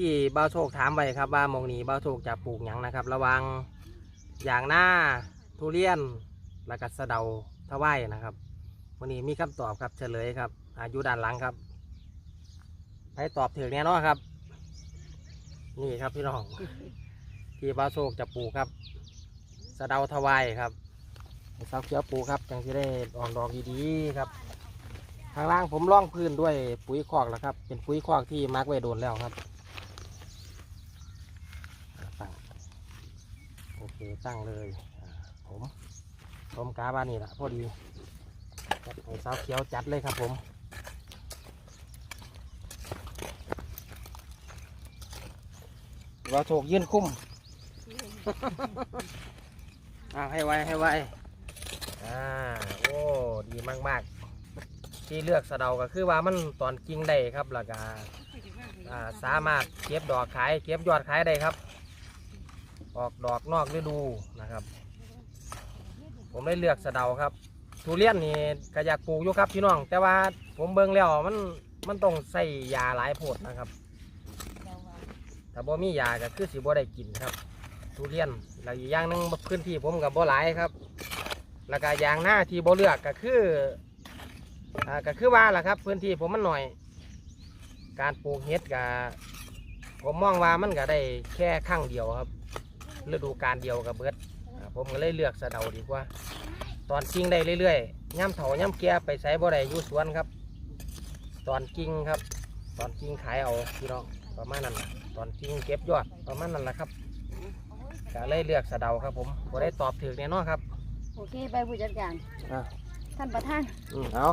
ที่บ้าโชคถามไว้ครับว่ามองนี้บ้าโชคจะปลูกหยังนะครับ ระวังอย่างหน้าทุเรียนและก็สะเดาทวายนะครับวันนี้มีคำตอบครับเฉลยครับอายุด้านหลังครับให้ตอบถึงแน่นอนครับ นี่ครับพี่น้องที่บ้าโชคจะปลูกครับสะเดาทวายครับสาวเขียวปลูกครับจังที่ได้ออกดอกดีๆครับข้างล่างผมล่องพื้นด้วยปุ๋ยคอกแล้วครับ เป็นปุ๋ยคอกที่มาร์กไว้โดนแล้วครับอ่าตั้ง โอเคตั้งเลยอ่าผมผมกาบ้านนี่แหละพอดีจัดให้สาวเขียวจัดเลยครับผมเราโถกยื่นคุ้มอ่าให้ไวให้ไวอ่าโอ้ดีมากๆที่เลือกสะเดาก็คือว่ามันตอนกิ่งได้ครับแล้วก็อ่าสามารถเก็บดอกขายเก็บยอดขายได้ครับ ออกดอกนอกฤดูนะครับ ผมได้เลือกสะเดาครับทุเรียนนี่ก็อยากปลูกอยู่ครับพี่น้อง แต่ว่าผมเบิ่งแล้วมันมันต้องใส่ยาหลายโพดนะครับ ถ้าบ่มียาก็คือสิบ่ได้กินครับ ทุเรียนแล้วอีกอย่างหนึงพื้นที่ผมกับบ่หลายครับ แล้วก็อย่างหน้าที่บ่เลือกก็คืออ่าก็คือว่าล่ะครับ พื้นที่ผมมันหน่อย การปลูกเห็ดก็ผมมองว่ามันก็ได้แค่ครั้งเดียวครับ ฤดูการเดียวกับเบิดอ่าผมก็เลยเลือกสะเดาดีกว่า ตอนกิ่งได้เรื่อยๆย่ำเถาย่ำแก่ไปใส่บ่ได้อยู่สวนครับ ตอนกิ่งครับ ตอนกิ่งขายเอาพี่น้องประมาณนั้นล่ะตอนกิ่งเก็บยอดประมาณนั้นแหละครับก็เลยเลือกสะเดาครับ ผมบ่ได้ตอบถึงแน่นอนครับ โอเค ไปผู้จัดการอะท่านประธานอืมเอา